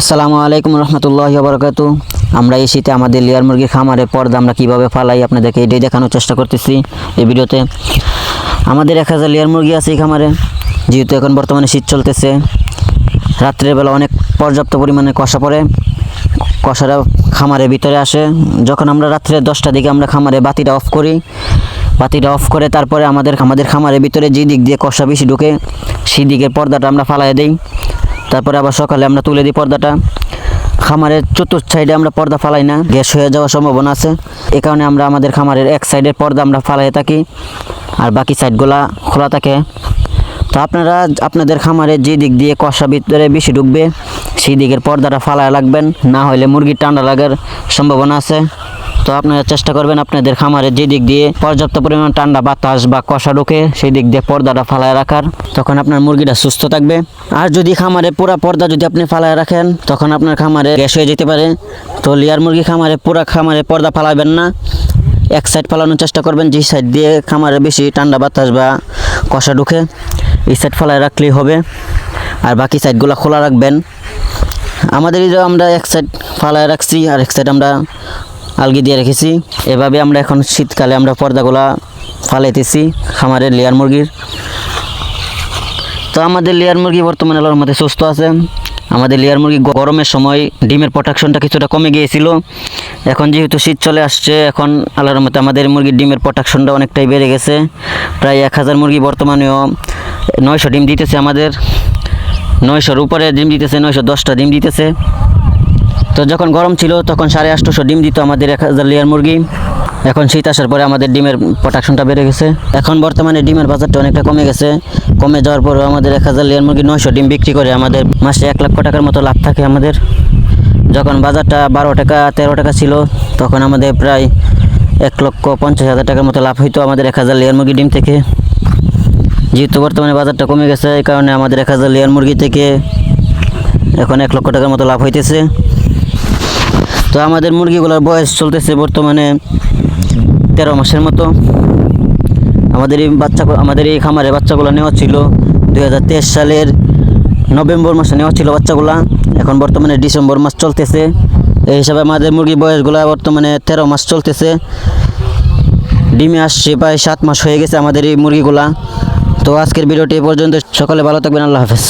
আসসালামু আলাইকুম রহমতুল্লাহ বরকাতু আমরা এই শীতে আমাদের লেয়ার মুরগির খামারে পর্দা আমরা কীভাবে ফালাই আপনাদেরকে এটাই দেখানোর চেষ্টা করতেছি এই ভিডিওতে। আমাদের এক হাজার লেয়ার মুরগি আছে এই খামারে, যেহেতু এখন বর্তমানে শীত চলতেছে। রাত্রের বেলা অনেক পর্যাপ্ত পরিমাণে কষা পড়ে, কষারা খামারের ভিতরে আসে। যখন আমরা রাত্রে দশটার দিকে আমরা খামারে বাতিটা অফ করি, বাতিটা অফ করে তারপরে আমাদের আমাদের খামারের ভিতরে যে দিক দিয়ে কষা বেশি ঢুকে সেই দিকের পর্দাটা আমরা ফালাই দিই। তারপরে আবার সকালে আমরা তুলে দিই পর্দাটা। খামারের চতুর্থ সাইডে আমরা পর্দা ফালাই না, গ্যাস হয়ে যাওয়ার সম্ভাবনা আছে। এ কারণে আমরা আমাদের খামারের এক সাইডের পর্দা আমরা ফালাই থাকি, আর বাকি সাইডগুলা খোলা থাকে। তো আপনারা, আপনাদের খামারে যে দিক দিয়ে কষা ভিতরে বেশি ঢুকবে, সেই দিকের পর্দাটা ফালায় লাগবেন। না হলে মুরগির ঠান্ডা লাগার সম্ভাবনা আছে। তো আপনারা চেষ্টা করবেন আপনাদের খামারে যে দিক দিয়ে পর্যাপ্ত পরিমাণ ঠান্ডা বাতাস বা কষা ঢুকে, সেই দিক দিয়ে পর্দাটা ফালায় রাখার। তখন আপনার মুরগিটা সুস্থ থাকবে। আর যদি খামারে পুরা পর্দা যদি আপনি ফালায় রাখেন, তখন আপনার খামারে গ্যাস হয়ে যেতে পারে। তো লিয়ার মুরগি খামারে, পুরা খামারে পর্দা ফালাবেন না। এক সাইড ফালানোর চেষ্টা করবেন, যে সাইড দিয়ে খামারে বেশি ঠান্ডা বাতাস বা কষা ঢুকে, এই সাইড ফালায় রাখলেই হবে। আর বাকি সাইডগুলো খোলা রাখবেন। আমাদের আমরা এক সাইড ফালায় রাখছি, আর এক সাইড আমরা আলগি দিয়ে রেখেছি। এভাবে আমরা এখন শীতকালে আমরা পর্দাগুলা ফালাইতেছি খামারের লেয়ার মুরগির। তো আমাদের লেয়ার মুরগি বর্তমানে আল্লাহর মধ্যে সুস্থ আছে আমাদের লেয়ার মুরগি গরমের সময় ডিমের প্রোটেকশনটা কিছুটা কমে গিয়েছিল। এখন যেহেতু শীত চলে আসছে, এখন আল্লাহর মধ্যে আমাদের মুরগির ডিমের প্রোটেকশনটা অনেকটাই বেড়ে গেছে। প্রায় এক হাজার মুরগি বর্তমানেও নয়শো ডিম দিতেছে আমাদের। নয়শোর উপরে ডিম দিতেছে, নয়শো দশটা ডিম দিতেছে। তো যখন গরম ছিল, তখন সাড়ে আটশোশো ডিম দিত আমাদের এক হাজার লেয়ার মুরগি। এখন শীত আসার পরে আমাদের ডিমের প্রোডাকশনটা বেড়ে গেছে। এখন বর্তমানে ডিমের বাজারটা অনেকটা কমে গেছে। কমে যাওয়ার পরেও আমাদের এক হাজার লেয়ার মুরগি নয়শো ডিম বিক্রি করে আমাদের মাসে এক লক্ষ টাকার মতো লাভ থাকে আমাদের। যখন বাজারটা বারো টাকা, তেরো টাকা ছিল, তখন আমাদের প্রায় এক লক্ষ পঞ্চাশ হাজার টাকার মতো লাভ হইতো আমাদের এক হাজার লেয়ার মুরগি ডিম থেকে। যেহেতু বর্তমানে বাজারটা কমে গেছে, এই কারণে আমাদের এক হাজার লেয়ার মুরগি থেকে এখন এক লক্ষ টাকার মতো লাভ হইতেছে। তো আমাদের মুরগিগুলোর বয়স চলতেছে বর্তমানে তেরো মাসের মতো। আমাদের এই বাচ্চা আমাদের এই খামারে বাচ্চাগুলো নেওয়া ছিল দু হাজার তেইশ সালের নভেম্বর মাসে নেওয়া ছিল বাচ্চাগুলা। এখন বর্তমানে ডিসেম্বর মাস চলতেছে। এই হিসাবে আমাদের মুরগির বয়সগুলো বর্তমানে তেরো মাস চলতেছে। ডিমে আসছে প্রায় সাত মাস হয়ে গেছে আমাদের এই মুরগিগুলা। তো আজকের ভিডিওটি পর্যন্ত। সকালে ভালো থাকবেন। আল্লাহ হাফেজ।